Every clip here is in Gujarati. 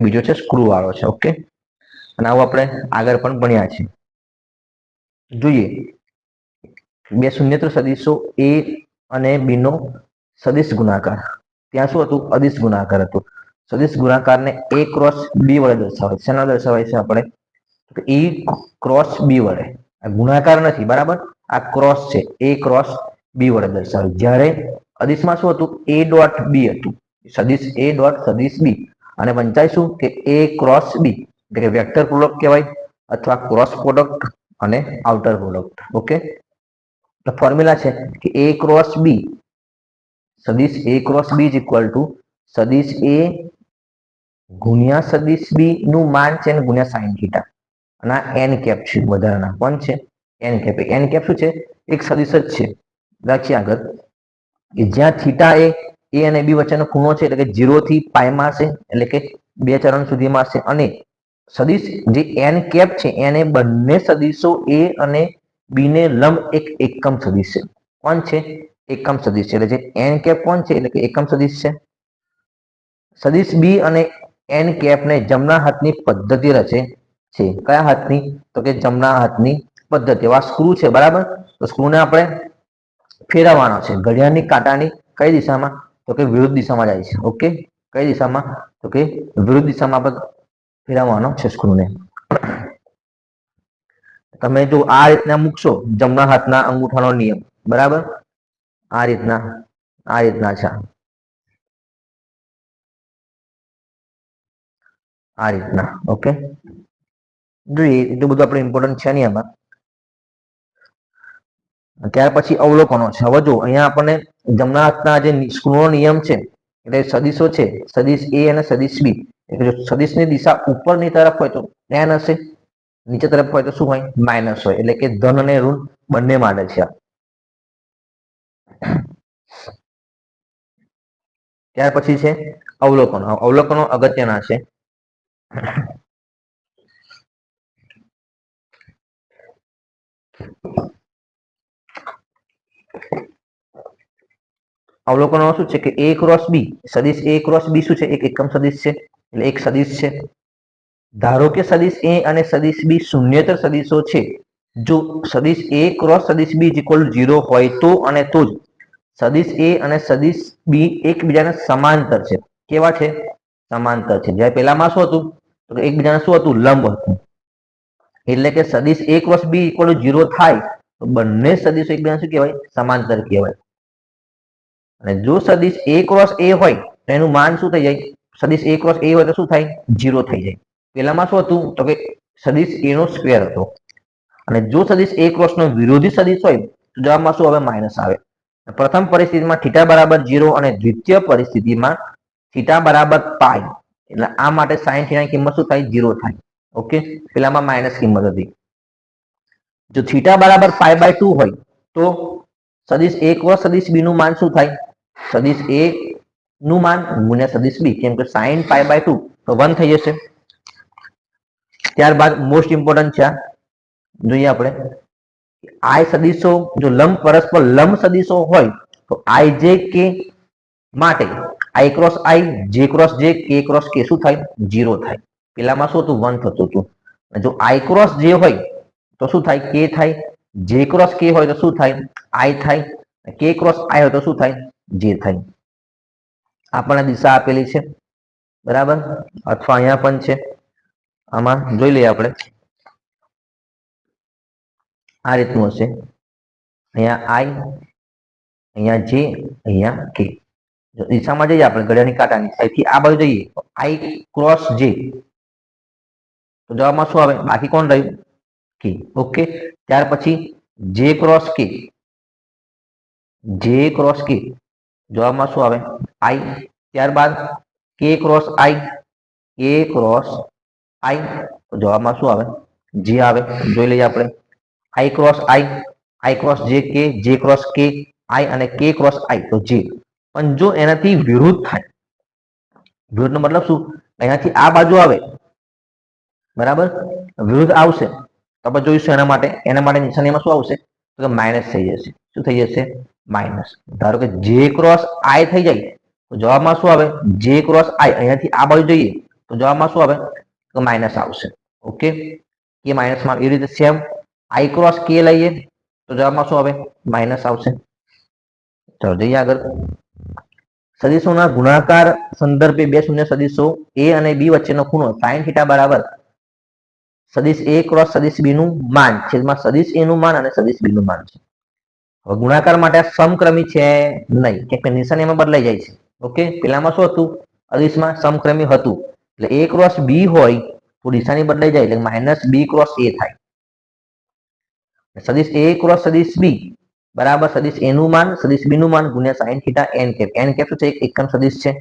બીજો છે સ્ક્રૂ વાળો છે, ઓકે? અને આવું આપણે આગળ પણ ભણ્યા છે જોઈએ. બે શૂન્યત્ર સદીશો એ અને બી નો સદિશ ગુણાકાર. ત્યાં શું હતું? અદિશ ગુણાકાર હતું. સદિશ ગુણાકારને એ ક્રોસ બી વડે દર્શાવાય. છે શેના દર્શાવાય છે આપણે? એ ક્રોસ બી વડે. આ ગુણાકાર નથી, બરાબર? આ ક્રોસ છે. એ ક્રોસ બી વડે દર્શાવે. જ્યારે અદિશમાં શું હતું? એ ડોટ બી હતું. સદિશ એ ડોટ સદિશ બી. અને વંચાય શું? કે એ ક્રોસ બી એટલે કે વેક્ટર પ્રોડક્ટ કહેવાય, અથવા ક્રોસ પ્રોડક્ટ અને આઉટર પ્રોડક્ટ ઓકે તો ફોર્મ્યુલા છે કે એ ક્રોસ બી સદિશ A cross B is equal to સદિશ એ ગુણ્યા સદિશ બી નું માન છે અને ગુણ્યા સાઈન થીટા અને આ એન કેપ છે વધારાના કોણ છે? એન કેપ એન કેપ શું છે? એક સદિશ જ છે. રાખીએ આગળ. કે જ્યાં થીટા એ એ અને બી વચ્ચેનો ખૂણો છે એટલે કે જીરો થી પાયમાં હશે એટલે કે બે ચરણ સુધીમાં હશે અને સદિશ જે એન કેપ છે એને બંને સદિશો એ અને બી ને લંબ એક એકમ સદિશ છે. કોણ છે? એકમ સદિશ છે. એટલે જે એન કેપ કોણ છે? એટલે કે એકમ સદિશ છે. સદિશ બી અને એન કેપ ને જમણા હાથની પદ્ધતિ રચે છે. કયા હાથની? તો કે જમણા હાથની પદ્ધતિ. આ સ્ક્રૂ છે, બરાબર? તો સ્ક્રૂને આપણે ફેરવવાનો છે. ઘડિયાળની કાંટાની કઈ દિશામાં? તો કે વિરુદ્ધ દિશામાં જાય છે. ઓકે? કઈ દિશામાં? તો કે વિરુદ્ધ દિશામાં આપણે ફેરવવાનો છે સ્ક્રૂને. તમે જો આ રીતના મૂકશો, જમણા હાથના અંગૂઠાનો નિયમ. બરાબર? આ રીતના આ રીતના છે. આ રીતના. ઓકે? જોઈએ એટલું બધું આપણે ઇમ્પોર્ટન્ટ છે નહીં આમાં. ત્યાર પછી અવલોકનો છે. હવે જો અહીંયા આપણને જમણા હાથના જે સ્ક્રૂનો નિયમ છે, એટલે સદીશો છે, સદીશ એ અને સદીશ બી. એટલે જો સદીશની દિશા ઉપરની તરફ હોય તો એન હશે, નીચે તરફ હોય તો શું હોય? માઇનસ હોય. એટલે કે ધન અને ઋણ બંને માટે છે ત્યાર પછી છે અવલોકનો. અવલોકનો અગત્યના છે. અવલોકનો શું છે કે એ ક્રોસ બી સદિશ એ ક્રોસ બી શું છે? એક એકમ સદિશ છે, એટલે એક સદિશ છે. ધારો કે સદિશ એ અને સદિશ બી શૂન્યતર સદિશો છે. જો સદિશ એ ક્રોસ સદિશ બી ઇક્વલ ઝીરો હોય તો અને તો જ સદિશ એ અને સદિશ બી એકબીજાને સમાંતર છે. કેવા છે? સમાંતર છે. જ્યારે પેલામાં શું હતું? તો એકબીજાને શું હતું? લંબ હતું. એટલે કે સદિશ A cross B equal zero થાય બંને સદિશો એકબીજાને શું કહેવાય? સમાંતર કહેવાય. અને જો સદિશ એ ક્રોસ એ હોય, તો એનું માન શું થઈ જાય? સદિશ એ ક્રોસ એ હોય તો શું થાય? ઝીરો થઈ જાય. પેલામાં શું હતું? તો કે સદિશ એ નો સ્ક્વેર હતો. અને જો સદિશ એ ક્રોસ નો વિરોધી સદિશ હોય, તો જવાબમાં શું આવે? માઇનસ આવે. પ્રથમ પરિસ્થિતિમાં થીટા બરાબર ઝીરો અને દ્વિતીય પરિસ્થિતિમાં થીટા બરાબર પાય એટલે આ માટે સાઈન થીટાની કિંમત શું થાય? ઝીરો થાય. ઓકે? પેલામાં માઇનસ કિંમત હતી. જો થીટા બરાબર પાય બાય ટુ હોય, તો સદીશ એક ક્રોસ સદીશ બી નું માન શું થાય? સદીશ એ નું માન ગુણ્યા સદીશ બી કેમ કે સાઈન પાય બાય ટુ તો વન થઈ જશે. ત્યારબાદ મોસ્ટ ઇમ્પોર્ટન્ટ છે જોઈએ આપણે. આઈ સદીશો, જો લંબ, પરસ્પર લંબ સદીશો હોય, તો આઈ જે કે માટે આઈ ક્રોસ આઈ જે ક્રોસ જે કે ક્રોસ કે શું થાય? જીરો થાય. પેલામાં શું હતું? વન થતું હતું. જો આઈ ક્રોસ જે હોય તો શું થાય કે થાય જે ક્રોસ કે હોય તો શું થાય આઈ થાય કે ક્રોસ આઈ હોય તો શું થાય જે થાય આપણને દિશા આપેલી છે બરાબર અથવા અહીંયા પણ છે આમાં જોઈ લઈએ આપણે આ રીતનું હશે અહીંયા આઈ અહીંયા જે અહીંયા કે દિશામાં જઈએ આપણે ઘડિયાળની કાંટાની અહીંથી આ બાજુ જઈએ આઈ ક્રોસ જે તો જવાબમાં શું આવે બાકી કોણ રહ્યું કે, ઓકે? ત્યાર પછી જે ક્રોસ કે. જે ક્રોસ કે. જવાબમાં શું આવે? આઈ ત્યારબાદ કે ક્રોસ આઈ કે ક્રોસ આઈ જવાબમાં શું આવે? જે આવે. જોઈ લઈએ આપણે. આઈ ક્રોસ આઈ આઈ ક્રોસ જે કે જે ક્રોસ કે આઈ અને કે ક્રોસ આઈ તો જે પણ જો એનાથી વિરુદ્ધ થાય, વિરુદ્ધનો મતલબ શું? એનાથી આ બાજુ આવે. બરાબર? વિરુદ્ધ આવશે. આપણે જોઈશું એના માટે એના માટે નિશાનીમાં શું આવશે? તો કે માઇનસ થઈ જશે. શું થઈ જશે? માઇનસ ધારો કે જે ક્રોસ આઈ થઈ જાય, તો જવાબમાં શું આવે? જે ક્રોસ આઈ અહીંયાથી આ બાજુ જઈએ, તો જવાબમાં શું આવે? તો માઇનસ આવશે. ઓકે કે માઇનસમાં એ રીતે સેમ આઈ ક્રોસ કે લઈએ, તો જવાબમાં શું આવે? માઇનસ આવશે. ચાલો, જઈએ આગળ. સદીશોના ગુણાકાર સંદર્ભે બે શૂન્ય સદીશો એ અને બી વચ્ચેનો ખૂણો સાઈન થીટા બરાબર સદીશ એ ક્રોસ સદીશ બી નું માન, છેદમાં સદીશ એ નું માન અને સદીશ બી નું માન છે. હવે ગુણાકાર માટે સમક્રમી છે નહીં, કેમ કે નિશાની એમાં બદલાઈ જાય છે. ઓકે પેલામાં શું હતું? અદીશમાં સમક્રમી હતું. એટલે એ ક્રોસ બી હોય તો નિશાની બદલાઈ જાય, એટલે માઇનસ બી ક્રોસ એ થાય. સદીશ એ ક્રોસ સદીશ બી બરાબર સદીશ એ નું માન, સદીશ બી નું માન ગુણ્યા sine theta N cap N cap શું છે? એક એકમ સદીશ છે.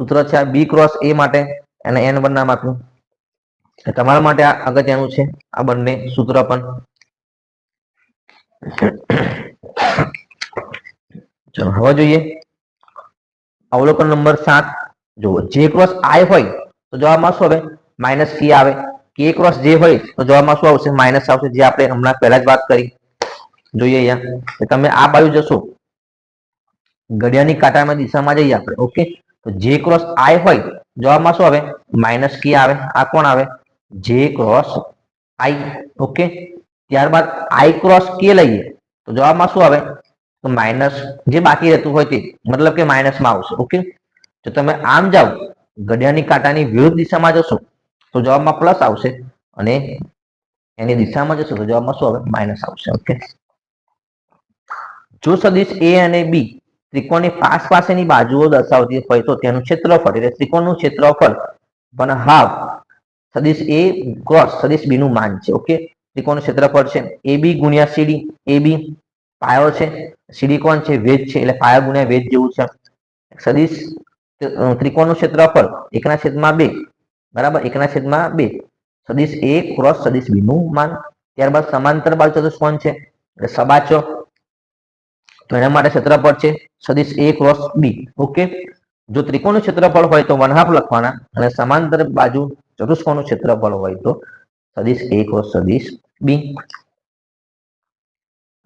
સૂત્ર છે આ બી ક્રોસ એ માટે, અને એન વન નામ આપ્યું તમારા માટે આ અગત્યનું છે? આ બંને સૂત્ર પણ. ચલો, હવે જોઈએ. અવલોકન નંબર સાત. જુઓ જે ક્રોસ આઈ હોય તો જવાબમાં શું આવે માઇનસ કી આવે. કે ક્રોસ જે હોય તો જવાબમાં શું આવશે? માઇનસ આવશે. જે આપણે હમણાં પહેલા જ વાત કરી. જોઈએ અહીંયા. તમે આ બાજુ જશો. ઘડિયાળની કાંટામાં દિશામાં જઈએ આપણે ઓકે તો જે ક્રોસ આઈ હોય જવાબમાં શું આવે માઇનસ કે આવે. આ કોણ આવે? જે ક્રોસ આઈ ઓકે ત્યારબાદ આઈ ક્રોસ કે લઈએ. તો જવાબમાં શું આવે? તો માઇનસ જે બાકી રહેતું હોય તે, મતલબ કે માઇનસમાં આવશે ઓકે જો તમે આમ જાઓ, ઘડિયાળની કાંટાની વિરુદ્ધ દિશામાં જશો, તો જવાબમાં પ્લસ આવશે અને એની દિશામાં જશો, તો જવાબમાં શું આવે? માઇનસ આવશે ઓકે જો સદિશ એ અને બી ત્રિકોણની પાસ પાસેની બાજુઓ દર્શાવતી હોય તો તેનું ક્ષેત્રફળ, એટલે ત્રિકોણનું ક્ષેત્રફળ વન હાફ સદિશ એ ક્રોસ સદિશ બી નું માન છે. ઓકે ત્રિકોણનું ક્ષેત્રફળ છે. એ બી ગુણ્યા સીડી એ બી પાયો છે. સીડી કોણ છે? વેજ છે. એટલે પાયા ગુણ્યા વેજ જેવું છે. સદિશ ત્રિકોણનું ક્ષેત્રફળ એકના છેદમાં બે. બરાબર? એકના છેદમાં બે. સદિશ એ ક્રોસ સદિશ બી નું માન. ત્યારબાદ સમાંતર બાજુ ચતુષ્કોણ છે? એટલે સબાચો. તો એના માટે ક્ષેત્રફળ છે. સદિશ એ ક્રોસ બી ઓકે જો ત્રિકોણનું ક્ષેત્રફળ હોય તો વન હાફ લખવાના. અને સમાંતર બાજુ ચતુષ્કોણનું ક્ષેત્રફળ હોય તો સદિશ એ ક્રોસ સદિશ બી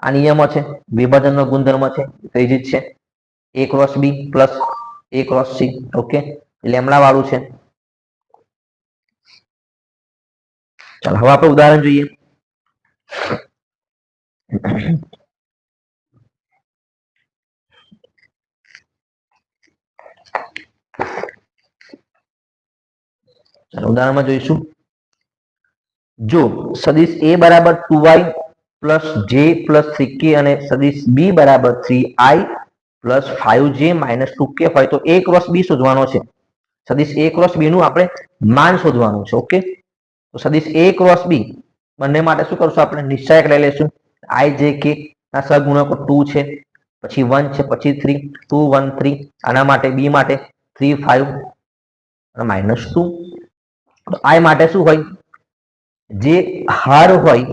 આ નિયમો છે, વિભાજનનો ગુણધર્મ છે જ છે A cross B plus A cross C okay lambda વાળું છે. ચાલો, હવે આપણે ઉદાહરણ જોઈએ. ચાલો ઉદાહરણમાં જોઈશું. જો સદિશ એ બરાબર two Y plus J plus three K અને સદિશ બી બરાબર three I plus five J minus two K હોય તો એ ક્રોસ બી શોધવાનો છે. સદિશ એ ક્રોસ બી નું આપણે માન શોધવાનું છે ઓકે તો સદિશ એ ક્રોસ બી બંને માટે શું કરશું આપણે? નિશ્ચયક લઈ લઈશું. આઈ જે કે ના સહગુણકો ટુ છે, પછી વન છે, પછી થ્રી ટુ વન થ્રી આના માટે બી માટે three five minus two I માટે શું હોય? જે હાર હોય,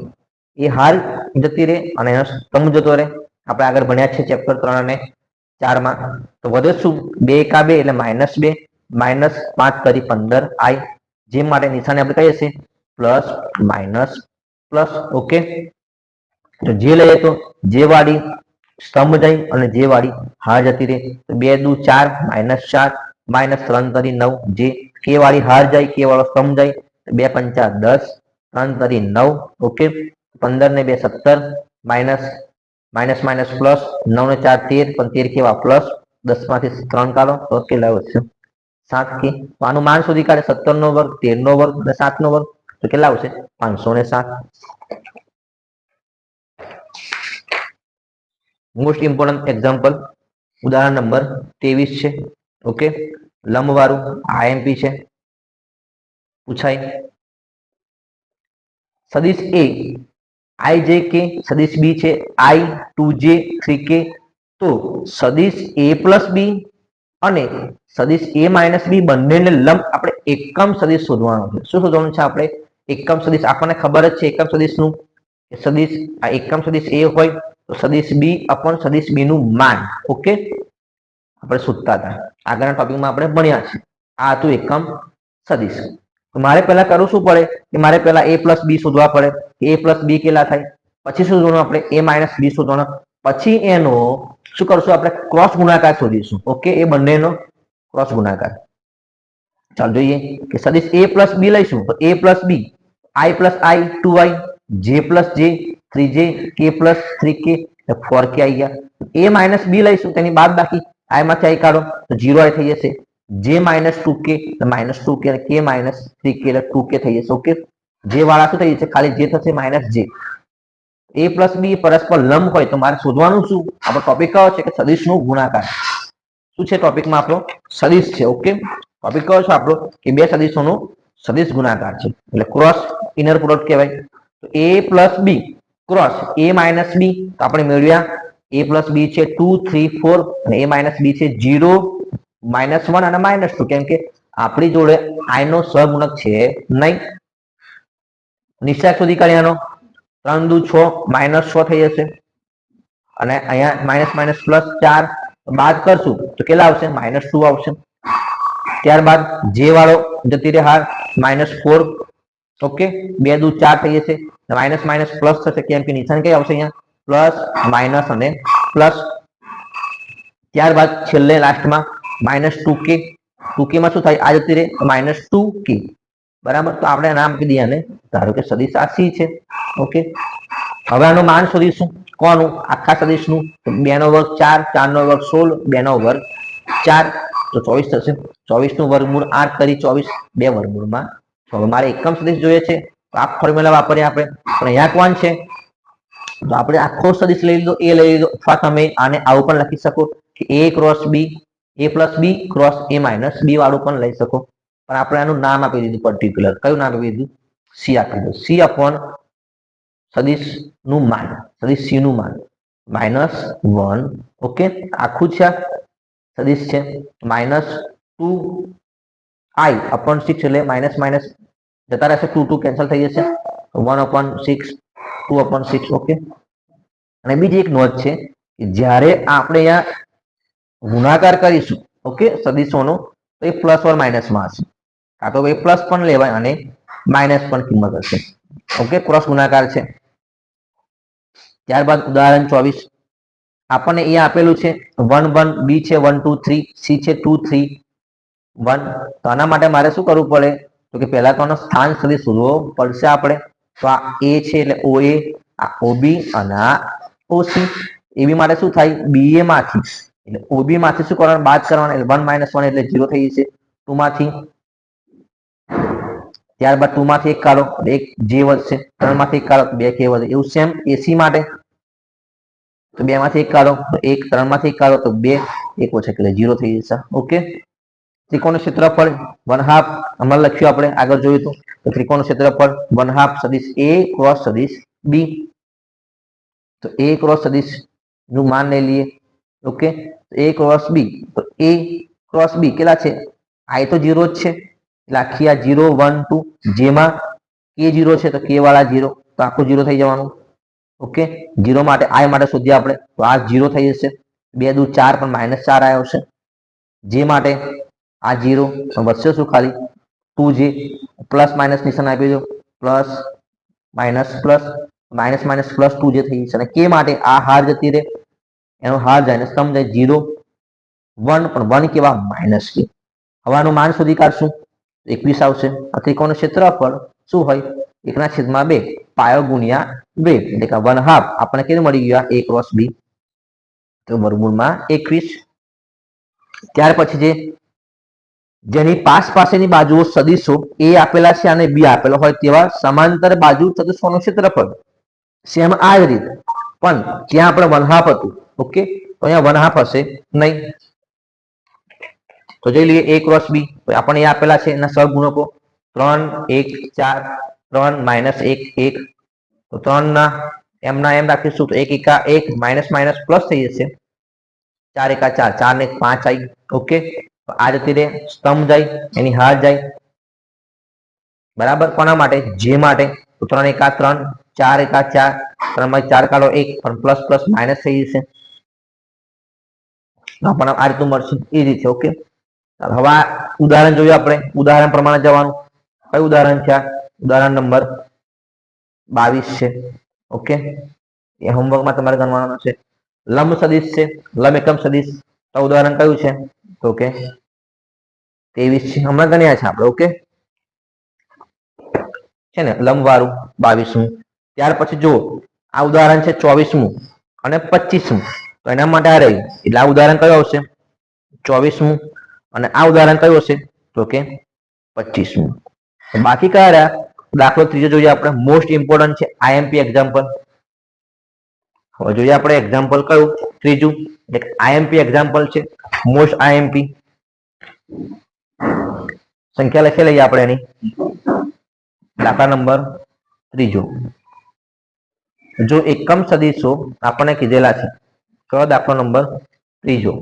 એ હાર જતી રહે અને સ્તંભ જતો રહે. આપણે આગળ ભણ્યા છે ચેપ્ટર ત્રણ અને ચારમાં. તો વધે શું? બે એકા બે એટલે માઇનસ બે. માઇનસ પાંચ કરી પંદર આઈ. જે માટે નિશાને આપણે કહીએ છીએ. પ્લસ માઇનસ પ્લસ ઓકે તો જે લઈએ તો જે વાળી સ્તંભ જાય અને જે વાળી હાર જતી રહે. તો બે દુ ચાર માઇનસ ચાર. માઇનસ ત્રણ કરી નવ, જે કે વાળી હાર જાય કે વાળો સમ જાય. બે પંચા દસ, ત્રણ તરી નવ, ઓકે. પંદર ને બે સત્તર, માઇનસ માઇનસ માઇનસ પ્લસ, નવ ને ચાર તેર, પણ તેર કેવા પ્લસ, દસમાંથી ત્રણ કાઢો તો કેટલા વધશે સાત કે આનું માન શોધી કાઢે, સત્તર નો વર્ગ, તેર નો વર્ગ અને સાત નો વર્ગ. તો કેટલા આવશે? પાંચસો ને સાત. મોસ્ટ ઇમ્પોર્ટન્ટ એક્ઝામ્પલ ઉદાહરણ નંબર ત્રેવીસ છે, ઓકે. લંબ વાળું આઈએમપી છે. પૂછાય. સદિશ એ, આઈ જે કે સદિશ બી છે, આઈ ટુ જે થ્રી કે. તો સદિશ એ પ્લસ બી અને સદિશ એ માઇનસ બી બંનેને લંબ આપણે એકમ સદિશ શોધવાનો છે. શું શોધવાનું છે આપણે? એકમ સદિશ, આપણને ખબર જ છે એકમ સદિશનું સદીશ સદિશ, આ એકમ સદિશ એ હોય તો સદિશ બી અપન સદિશ બી નું માન. ઓકે? આપણે શોધતા હતા. આગળના ટોપિકમાં આપણે ભણ્યા છે. આ હતું એકમ સદીશ. તો મારે પહેલા કરવું શું પડે? કે મારે પહેલા એ પ્લસ બી શોધવા પડે. એ પ્લસ બી કેટલા થાય? પછી શું શોધવાનું આપણે? એ માઇનસ બી શોધવાનો. પછી એનો શું કરશું? આપણે ક્રોસ ગુણાકાર શોધીશું. ઓકે એ બંનેનો ક્રોસ ગુણાકાર. ચાલો જોઈએ કે સદીશ એ પ્લસ બી લઈશું. તો A plus B I plus I two I J plus J three જે કે પ્લસ થ્રી કે ફોર કે આવી ગયા. એ માઇનસ બી લઈશું. તેની બાદ બાકી આઈ માંથી આઈ કાઢો? તો જીરો આઈ થઈ જશે. J minus two K minus two K K minus three કે ટુ કે થઈ જશે ઓકે જે વાળા શું થઈ જશે? ખાલી જે થશે માઇનસ જે એ પ્લસ બી પરસ્પર લંબ હોય તો મારે શોધવાનું શું? આપણો ટોપિક કયો છે? કે સદિશનો ગુણાકાર. શું છે ટોપિકમાં આપણો? સદિશ છે ઓકે ટોપિક કયો છે આપણો? કે બે સદિશોનો સદિશ ગુણાકાર છે. એટલે ક્રોસ ઇનર પ્રોડક્ટ કહેવાય. તો A plus B cross A minus B આપણે મેળવ્યા એ પ્લસ બી છે ટુ થ્રી ફોર અને એ માઇનસ બી છે જીરો માઇનસ વન અને માઇનસ ટુ કેમ કે આપણી જોડે આઈ નો સહગુણક છે નહીં. નિશાક સુધી કર્યાનો ત્રણ દુ છ માઇનસ છ થઈ જશે. અને અહીંયા માઇનસ માઇનસ પ્લસ ચાર બાદ કરશું તો કેટલા આવશે? માઇનસ ટુ આવશે. ત્યારબાદ જે વાળો જતી રહે હાર માઇનસ ફોર ઓકે બે દુ ચાર થઈ જશે. માઇનસ માઇનસ પ્લસ થશે. કેમ કે નિશાન કઈ આવશે અહીંયા? પ્લસ માઇનસ અને પ્લસ ત્યારબાદ છેલ્લે લાસ્ટમાં માઇનસ ટુ કે. ટુ કેમાં શું થાય? આ જતી રહે માઇનસ ટુ કે. બરાબર? તો આપણે નામ આપી આને. ધારો કે સદીશ આ સી છે. ઓકે. હવે આનું માન શોધીશું. કોનું? આખા સદીશનું. બે નો વર્ગ ચાર ચાર નો વર્ગ સોળ બે નો વર્ગ ચાર. તો ચોવીસ થશે. ચોવીસનું વર્ગમૂળ આઠ કરી ચોવીસ. બે વર્ગમૂળમાં. હવે મારે એકમ સદીશ જોઈએ છે. તો આ ફોર્મ્યુલા વાપરીએ આપણે. પણ અહીંયા કોણ છે? તો આપણે આખો સદિશ લઈ લીધો, એ લઈ લીધો, અથવા તમે આને આવું પણ લખી શકો કે A cross B A plus B cross A minus B વાળું પણ લઈ શકો. પણ આપણે આનું નામ આપી દીધું પર્ટિક્યુલર કયું નામ આપી દીધું? સી આપી દીધું. સી અપોન સદિશનું માન, સદિશ સી નું માન. માઇનસ વન ઓકે આખું છે સદિશ છે. Minus two I upon six એટલે માઇનસ માઇનસ જતા રહેશે ટુ ટુ કેન્સલ થઈ જશે. One upon six two upon six okay અને બીજી એક નોંધ છે કે જ્યારે આપણે અહીંયા ગુણાકાર કરીશું ઓકે સદિશોનો, તો એ પ્લસ ઓર માઇનસમાં હશે. કાં તો એ પ્લસ પણ લેવાય અને માઇનસ પણ કિંમત હશે. ઓકે ક્રોસ ગુણાકાર છે. ત્યારબાદ ઉદાહરણ ચોવીસ. આપણને એ આપેલું છે વન વન બી છે વન ટુ થ્રી સી છે ટુ થ્રી વન તો આના માટે મારે શું કરવું પડે? તો કે પહેલા તો સ્થાન સુધી શોધવો પડશે આપણે. તો આ એ છે એટલે ઓ એ આ ઓબી અને આ ઓસી એબી માટે શું થાય? બી એ માંથી. એટલે ઓબી માંથી શું કરવાનું? બાદ કરવાનું? એટલે વન માઇનસ વન એટલે ઝીરો થઈ જશે. ટુ માંથી. ત્યારબાદ ટુ માંથી એક કાઢો. એક જે વધશે. ત્રણમાંથી એક કાઢો. બે કે વધે. એવું સેમ એસી માટે. તો બે માંથી એક કાઢો. એક. ત્રણમાંથી એક કાઢો. તો બે. એક ઓછા એટલે ઝીરો થઈ જશે. ઓકે ત્રિકોણનું ક્ષેત્રફળ વન હાફ હમણાં લખ્યું આપણે આગળ જોયું તો. ત્રિકોણનું ક્ષેત્રફળ વન હાફ સદીશ એ ક્રોસ સદીશ બી તો એ ક્રોસ સદીશનું માન લઈ લઈએ. ઓકે એ ક્રોસ બી તો એ ક્રોસ બી કેટલા છે? આઈ તો જીરો જ છે. આખી આ જીરો વન ટુ જેમાં કે જીરો છે તો કે વાળા જીરો તો આખું જીરો થઈ જવાનું. ઓકે જીરો માટે આઈ માટે શોધીએ આપણે. તો આ જીરો થઈ જશે. બે દુ ચાર પણ માઇનસ ચાર આવ્યો છે જે માટે આ જીરો વધશે શું ખાલી? ટુ જે પ્લસ માઇનસ નિશાન આપી દો. Plus minus plus minus minus plus two J થઈ જશે. અને કે માટે આ હાર જતી રહે. એનો હાર જાય ને સ્તંભ જાય જીરો વન પણ વન કેવા? માઇનસ કે હવાનું માન શોધી કાઢશું. એકવીસ આવશે. આ ત્રિકોણ ક્ષેત્રફળ શું હોય? એકના છેદમાં બે. પાયો ગુણ્યા બે. એટલે કે વન હાફ આપણને કેટલું મળી ગયું એ ક્રોસ બી તો વર્ગમૂળમાં એકવીસ. ત્યાર પછી જે જેની પાસ પાસેની બાજુઓ સદીશો, એ આપેલા છે અને બી આપેલો હોય તેવા સમાંતર બાજુ સદસ્યોનું ક્ષેત્રફળ. સેમ આ જ રીતે. પણ ત્યાં આપણે વન હાફ હતું. ઓકે તો અહીંયા વન હાફ હશે. નહીં. તો જોઈ લઈએ એ ક્રોસ બી આપણને એ આપેલા છે એના સહગુણકો. ત્રણ, એક, ચાર, ત્રણ માઇનસ એક એક. તો ત્રણ ના એમના એમ રાખીશું તો એક, એકા, એક માઇનસ માઇનસ પ્લસ થઈ જશે. ચાર, એકા, ચાર. ચાર ને પાંચ આવી ઓકે આ જતી રે સ્તંભ જાય, એની હાર જાય. બરાબર? કોના માટે? જે માટે? તો ત્રણ એકા ત્રણ, ચાર એકા ચાર. ત્રણમાં ચાર કાઢો એક, પણ પ્લસ પ્લસ માઇનસ થઈ જશે. આપણને આ રીતનું મળશે. એ રીતે ઓકે હવે ઉદાહરણ જોયું આપણે. ઉદાહરણ પ્રમાણે જવાનું. કયું ઉદાહરણ છે ઉદાહરણ નંબર બાવીસ છે. ઓકે એ હોમવર્કમાં તમારે ગણવાનું છે. લંબ સદિશ છે. લંબ એકમ સદિશ. તો ઉદાહરણ કયું છે? તો કે ત્રેવીસ છે. હમણાં ગણ્યા છે આપણે ઓકે છે ને? લંબવાળું, બાવીસમું. ત્યાર પછી જો આ ઉદાહરણ છે ચોવીસમું અને પચીસમું તો એના માટે આ રહ્યું એટલે આ ઉદાહરણ કયો આવશે? ચોવીસમું. અને આ ઉદાહરણ કયું હશે? તો કે પચીસમું બાકી કયા રહ્યા? દાખલો ત્રીજો જોઈએ આપણે. મોસ્ટ ઇમ્પોર્ટન્ટ છે આઈએમપી એક્ઝામ્પલ હવે જોઈએ આપણે એક્ઝામ્પલ કયું. ત્રીજું, એક આઈએમપી એક્ઝામ્પલ છે. મોસ્ટ આઈએમપી સંખ્યા લખી લઈએ આપણે એની. દાખલા નંબર ત્રીજો. જો એકમ સદીશો આપણને કીધેલા છે કયો દાખલો નંબર ત્રીજો.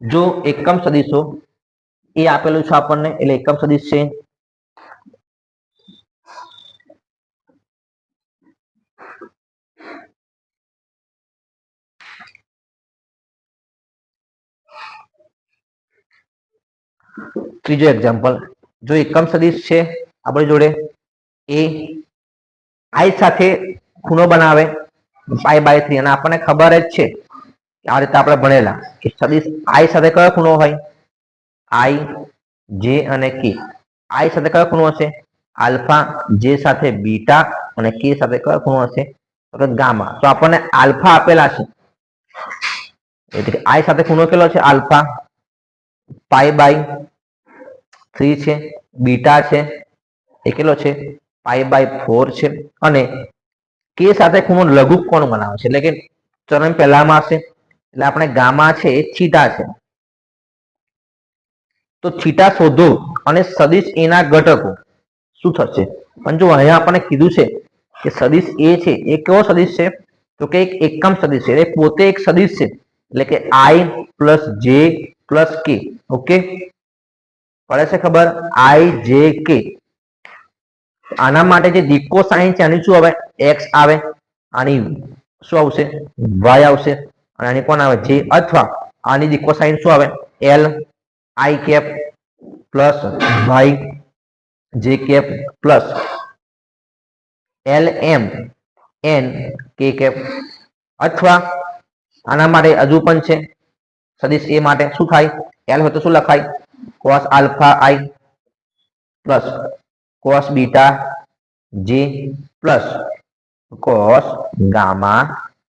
જો એકમ સદીશો એ આપેલું છે આપણને, એટલે એકમ સદીશ છે. ત્રીજો એક્ઝામ્પલ જો એકમ સદીશ છે, આપણી જોડે એ આઈ સાથે ખૂણો બનાવે પાઈ બાય થ્રી અને આપણને ખબર જ છે આ રીતે આપણે ભણેલા, કે સદીશ આઈ સાથે કયો ખૂણો હોય? આઈ જે અને કે આઈ સાથે કયો ખૂણો હશે? આલ્ફા જે સાથે બીટા, અને કે સાથે કયો ખૂણો હશે? તો ગામા. તો આપણને આલ્ફા આપેલા છે. એટલે આઈ સાથે ખૂણો કેટલો છે? આલ્ફા પાઈ બાય થ્રી છે બીટા છે, એ કેટલો છે? પાઈ બાય ફોર છે. અને કે સાથે ખૂણો લઘુ કોણ બનાવે છે? એટલે કે ચરણ પહેલામાં હશે, એટલે આપણે ગામા છે એ છીટા છે. તો છીટા શોધો અને સદિશ એના ઘટકો. શું થશે? પણ જો અહીંયા આપણને કીધું છે કે સદિશ એ છે, એ કેવો સદિશ છે? તો કે એક એકમ સદિશ છે. એટલે પોતે એક સદિશ છે. એટલે કે I plus J plus K okay પડે છે ખબર? આઈ જે કે આના માટે જે દીકો સાઇન છે, આની શું આવે? એક્સ આવે. આની શું આવશે? વાય આવશે. અને આની કોણ આવે? જે અથવા આની દીકો સાઇન શું આવે? L I cap plus Y J cap plus L M N K cap અથવા આના માટે હજુ પણ છે. સદીશ એ માટે શું થાય? એલ હોય તો શું લખાય? Cos alpha I plus cos beta J plus cos gamma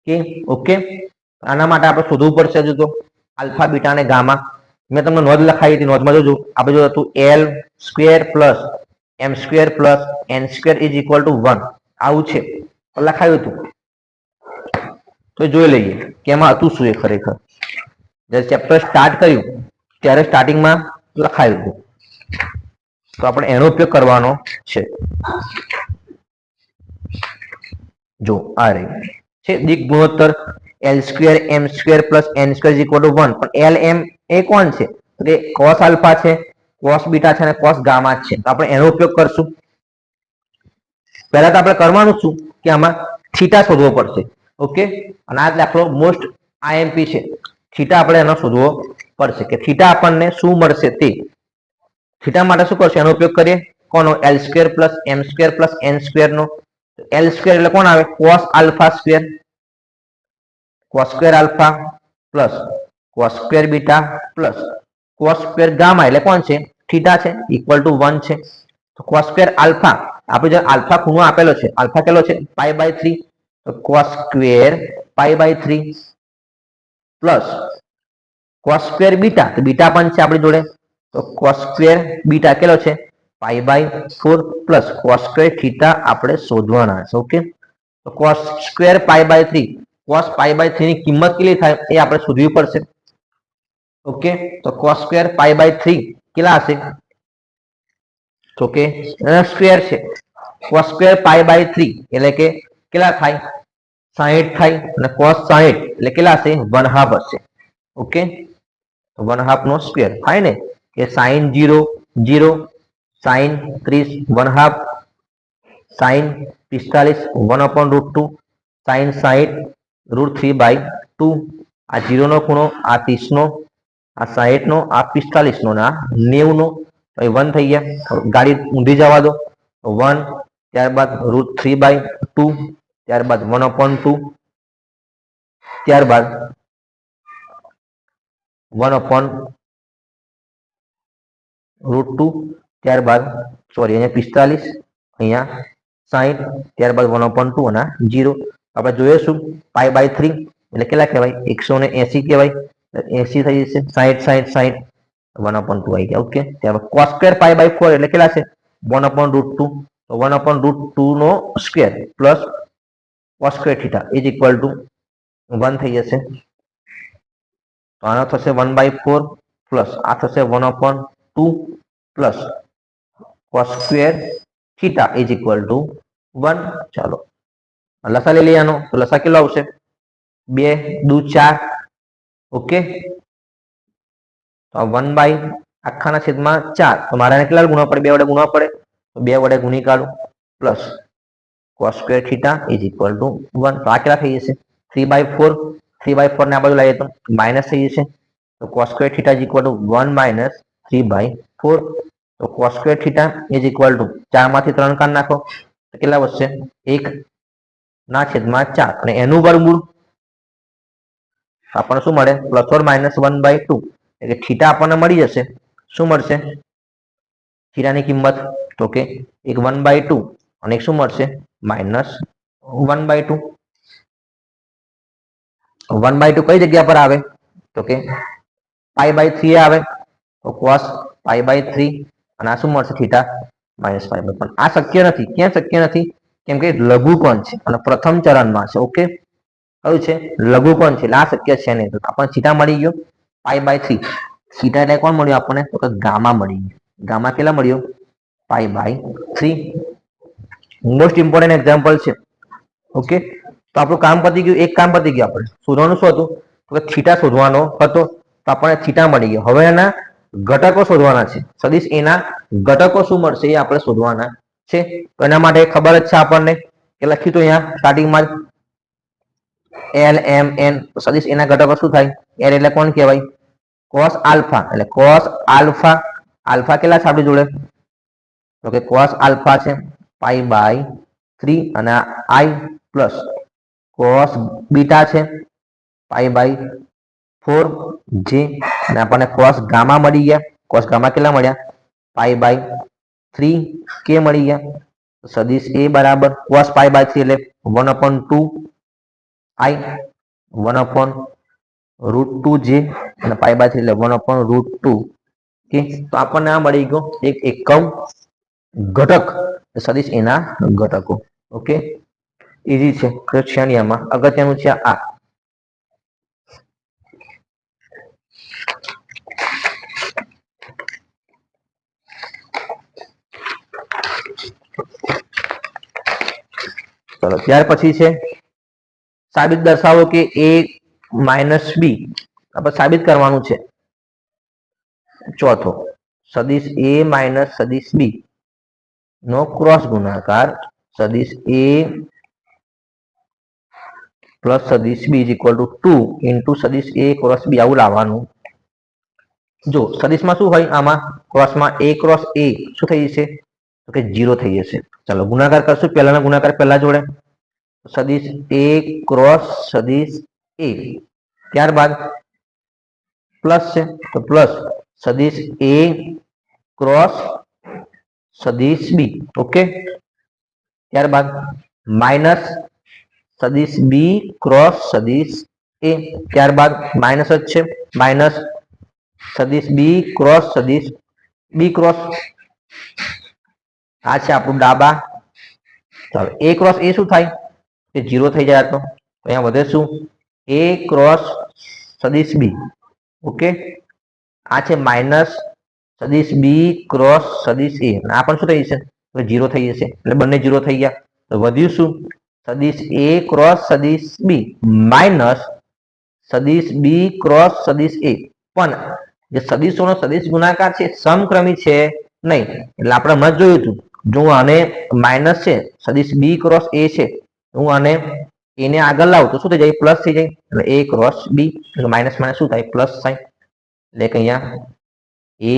K okay આના માટે આપણે શોધવું પડશે જો આલ્ફા બીટા અને ગામા મેં તમને નોંધ લખાવી હતી, નોંધમાં જોજો. આપણે જોયું હતું L square plus M square plus N square is equal to one આવું છે. લખાયું હતું. તો જોઈ લઈએ કે એમાં હતું શું એ ખરેખર. જ્યારે ચેપ્ટર સ્ટાર્ટ કર્યું, ત્યારે સ્ટાર્ટિંગમાં લખાયું હતું તો આપણે એનો ઉપયોગ કરવાનો છે. જો આ રહી છે, દિક ગુણોત્તર L square M square plus N square equal to one પણ એલ એમ એ કોણ છે? તો કે કોસ આલ્ફા છે કોસ બીટા છે અને કોસ ગામા છે. તો આપણે એનો ઉપયોગ કરશું. પહેલા તો આપણે કરવાનું શું? કે આમાં થીટા શોધવો પડશે. ઓકે? અને આ દાખલો મોસ્ટ આઈએમપી છે. થીટા આપણે એનો શોધવો પડશે કે થીટા આપણને શું મળશે તે? થીટા માટે શું કરશે? એનો ઉપયોગ કરીએ. કોનો? L square plus M square plus N square નો એલ સ્ક્વેર એટલે કોણ આવે? Cos alpha square. Cos square alpha plus cos square beta plus cos square gamma એટલે કોણ છે? થીટા છે. ઇક્વલ ટુ વન છે. તો કોસ સ્ક્વેર આલ્ફા. આપણે જે આલ્ફા ખૂણો આપેલો છે, આલ્ફા કેટલો છે? Pi by three. તો cos square pi by three plus cos square beta તો બીટા પણ છે આપણી જોડે. તો કોસ સ્ક્વેર બીટા કેટલો છે? Pi by four plus cos square theta આપણે શોધવાના છે ઓકે તો cos square pi by three cos pi by three ની કિંમત કેટલી થાય એ આપણે શોધવી પડશે. ઓકે તો cos square pi by three કેટલા હશે? તો કે સ્ક્વેર છે. Cos square pi by three એટલે કે કેટલા થાય? સાહીઠ થાય. અને કોસ સાહીઠ એટલે કેટલા હશે? વન હાફ હશે. ઓકે વન હાફ નો સ્ક્વેર થાય ને કે સાઈન જીરો જીરો સાઈન ત્રીસ વન હાફ સાઈન પિસ્તાલીસ one upon root two sine સાહીઠ રૂટ થ્રી બાય ટુ આ જીરો નો ખૂણો, આ ત્રીસ નો, આ સાહીઠ નો, આ પિસ્તાલીસ નો આ નેવું નો. તો વન થઈ ગયા. ગાડી ઊંધી જવા દો. વન ત્યારબાદ રૂટ થ્રી બાય ટુ ત્યારબાદ વન અપોન ટુ ત્યારબાદ વન અપોન રૂટ ટુ ત્યારબાદ સોરી અહીંયા પિસ્તાલીસ, અહીંયા સાહીઠ, ત્યારબાદ વન અપોન ટુ અને જીરો આપણે જોઈશું પાઈ બાય થ્રી એટલે કેટલા કહેવાય? એકસો ને એસી કહેવાય. એસી થઈ જશે, સાહીઠ સાહીઠ સાહીઠ વન અપોન ટુ આવી ગયા ઓકે ત્યારબાદ cos square pi by four એટલે કેટલા છે? વન અપોન રૂટ ટુ તો one upon root two no square plus cos square theta is equal to one થઈ જશે. તો આનો થશે વન બાય ફોર પ્લસ આ થશે one upon two plus cos square theta is equal to one ચાલો. લસા લઈ લઈએ આનો. તો લસા કેટલો આવશે? બે, દુ, ચાર. ઓકે? તો વન બાય આખાના છેદમાં ચાર. તો મારે આને કેટલા ગુણવા પડે? બે વડે ગુણવા પડે? તો બે વડે ગુણી કાઢું. Plus cos square theta is equal to one તો આ કેટલા થઈ જશે? Three by four three by four ને આ બાજુ લાવીએ તો માઇનસ થઈ જશે. તો cos square theta equal to one minus three by four તો cos square theta is equal to ચારમાંથી ત્રણ કાઢ નાખો. તો કેટલા વધશે? એક ના છેદમાં ચાર. અને એનું વર્ગમૂળ આપણને શું મળે? Plus or minus one by two એટલે થીટા આપણને મળી જશે. શું મળશે? થીટાની કિંમત તો કે એક વન બાય ટુ અને શું મળશે? Minus one by two one by two કઈ જગ્યા પર આવે? તો કે પાઈ બાય થ્રી આવે. તો કોસ પાઈ બાય થ્રી અને આ શું મળશે? થીટા માઇનસ પાઈ બાય પણ આ શક્ય નથી. ક્યાં શક્ય નથી? કેમ કે લઘુકોણ છે. અને પ્રથમ ચરણમાં છે. ઓકે? કયું છે? લઘુકોણ છે. એટલે આ શક્ય છે નહીં. તો આપણને થીટા મળી ગયો. પાઈ બાય થ્રી થીટા એટલે કોણ મળ્યું આપણને? તો કે ગામા મળી ગયું. ગામા કેટલા મળ્યો? Pi by three most important example છે. ઓકે? તો આપણું કામ પતી ગયું, એક કામ પતી ગયું આપણે. શોધવાનું શું હતું? તો થીટા શોધવાનો હતો, તો આપણને થીટા મળી ગયો. હવે એના ઘટકો શોધવાના છે. સદીશ એના ઘટકો શું મળશે એ આપણે શોધવાના છે. એના માટે ખબર જ છે આપણને કે લખ્યું તો અહીંયા સ્ટાર્ટિંગમાં એલ એમ એન સદીશ એના ઘટકો શું થાય? એલ એટલે કોણ કહેવાય? Cos alpha. એટલે કોસ આલ્ફા આલ્ફા કેટલા છે આપણી જોડે? તો કે કોસ આલ્ફા છે પાઈ બાય થ્રી અને આઈ પ્લસ કોસ બીટા છે પાઈ બાય ફોર જે અને આપણને કોસ ગામા મળી ગયા. કોસ ગામા કેટલા મળ્યા? પાઈ બાય થ્રી કે મળી ગયા. સદીશ એ બરાબર કોસ પાઈ બાય થ્રી એટલે one upon two I one upon root two J અને પાઈ બાય થ્રી એટલે one upon root two K તો આપણને આ મળી ગયો એક એકમ ઘટક. સદીશ એના ઘટકો. ઓકે ઈઝી છે છે અગત્યનું છે આ. ચલો, ત્યાર પછી છે, સાબિત દર્શાવો કે એ માઇનસ બી, આપણે સાબિત કરવાનું છે. ચોથો, સદીશ એ માઇનસ સદીશ બી, નો ક્રોસ ગુણાકાર, સદીશ એ પ્લસ સદીશ B is equal to two into સદીશ એ ક્રોસ બી આવું લાવવાનું. જો સદીશમાં શું હોય? આમાં ક્રોસમાં એ ક્રોસ એ શું થઈ જશે? તો કે જીરો થઈ જશે. ચાલો ગુણાકાર કરશું. પહેલાના ગુણાકાર પહેલા જોડે. સદીશ એ ક્રોસ સદીશ એ ત્યારબાદ પ્લસ છે. તો પ્લસ સદીશ એ ક્રોસ સદીશ બી ઓકે? ત્યારબાદ માઇનસ સદીશ બી ક્રોસ સદીશ એ ત્યારબાદ માઇનસ જ છે. માઇનસ સદીશ બી ક્રોસ સદીશ બી ક્રોસ આ છે આપણું ડાબા. ચાલો એ ક્રોસ એ શું થાય? કે જીરો થઈ જાય તો. અહીંયા વધે શું? એ ક્રોસ સદીશ બી ઓકે આ છે માઇનસ સદીશ બી ક્રોસ સદીશ એ આ પણ શું થઈ જશે? તો જીરો થઈ જશે. એટલે બંને જીરો થઈ ગયા. તો વધ્યું શું? સદીશ એ ક્રોસ સદીશ બી માઇનસ સદીશ બી ક્રોસ સદીશ એ પણ જે સદીશોનો સદીશ ગુણાકાર છે સમક્રમી છે નહીં. એટલે આપણે હમણાં જોયું હતું. જો આને માઇનસ છે, સદીશ બી ક્રોસ એ છે, હું આને એને આગળ લાવું તો શું થઈ જાય? પ્લસ થઈ જાય. એટલે A cross B minus minus શું થાય? પ્લસ થાય એટલે કે અહીંયા એ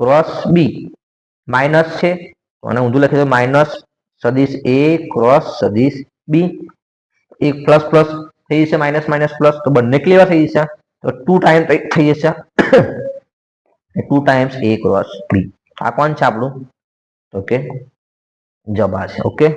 ક્રોસ બી માઇનસ છે. અને ઊંધું લખી દો માઇનસ સદીશ એ ક્રોસ સદીશ બી એક પ્લસ પ્લસ થઈ જશે માઇનસ માઇનસ પ્લસ તો બંને ક્લિયર થઈ જશે. તો ટુ ટાઈમ થઈ જશે. Two times A cross B આ કોણ છે આપણું? તો કે છે ઓકે